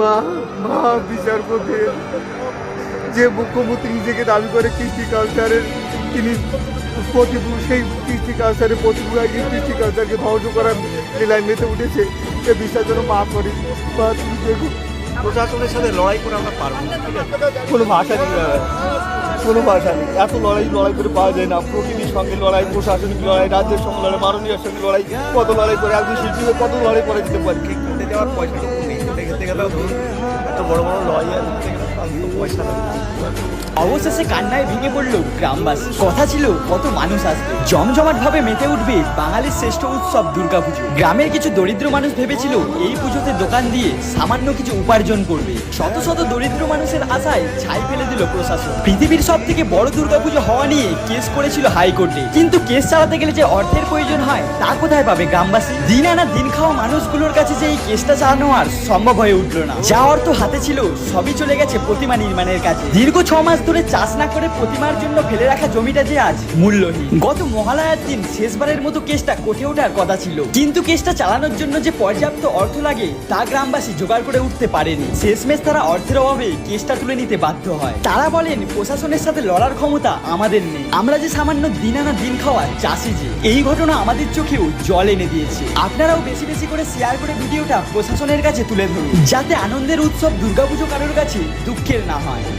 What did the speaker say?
মা মা বিচারপতি। যে মুখ্যমন্ত্রী নিজেকে দাবি করে কৃষ্টি কালচারের তিনি প্রতিভূ সেই কৃষ্টি কালচারের প্রতিভূরা এই কৃষ্টি কালচারকে ধ্বংস করার লীলায় মেতে উঠেছে। এ বিশ্বাস যেন মা করি বা তুমি দেখো প্রশাসনের সাথে লড়াই করে আমরা পারব কোনো ভাষা নেই কোনো ভাষা নেই। এত লড়াই লড়াই করে পাওয়া যায় না। প্রকৃতির সঙ্গে লড়াই প্রশাসনিক লড়াই রাজ্যের সঙ্গে লড়াই মাননীয় সঙ্গে লড়াই কত লড়াই করে একজন শিল্পী হয়ে কত লড়াই করে দিতে পারি? ঠিক করতে ওটা খেতে গেলেও ধরুন এত বড় বড় লয়ার তার অবশেষে কান্নায় ভেঙে পড়ল গ্রামবাসী। কথা ছিল, কত মানুষ আসবে। জমজমাট ভাবে মেতে উঠবে বাঙালির শ্রেষ্ঠ উৎসব দুর্গাপুজো। গ্রামের কিছু দরিদ্র মানুষ ভেবেছিল, এই পুজোতে দোকান দিয়ে সামান্য কিছু উপার্জন করবে। শত শত দরিদ্র মানুষের আশায় ছাই ফেলে দিল প্রশাসন। পৃথিবীর সব থেকে বড় দুর্গাপুজো হওয়া নিয়ে কেস করেছিল হাইকোর্টে। কিন্তু কেস চালাতে গেলে যে অর্থের প্রয়োজন হয়, তা কোথায় পাবে গ্রামবাসী? দিন আনা দিন খাওয়া মানুষগুলোর কাছে যে এই কেসটা চালানো আর সম্ভব হয়ে উঠল না। যা অর্থ হাতে ছিল, সবই চলে গেছে প্রতিমা নির্মাণের কাছে দীর্ঘ ছ মাস ধরে চাষ না করে প্রতিমার জন্য ফেলে রাখা জমিটা যে আজ মূল্যহীন। গত মহালয়ার দিন শেষবারের মতো কেসটা কোঠে ওঠার কথা ছিল। কিন্তু কেসটা চালানোর জন্য যে পর্যাপ্ত অর্থ লাগে, তা গ্রামবাসী জোগাড় করে উঠতে পারেনি। শেষমেশ তারা অর্থের অভাবে কেসটা তুলে নিতে বাধ্য হয়। তারা বলেন, প্রশাসনের সাথে লড়ার ক্ষমতা আমাদের নেই। আমরা যে সামান্য দিন আনা দিন খাওয়া চাষি যে, এই ঘটনা আমাদের চোখেও জল এনে দিয়েছে। আপনারাও বেশি বেশি করে শেয়ার করে ভিডিওটা প্রশাসনের কাছে তুলে ধরুন। যাতে আনন্দের উৎসব দুর্গাপুজো কারোর কাছে দুঃখের না হয়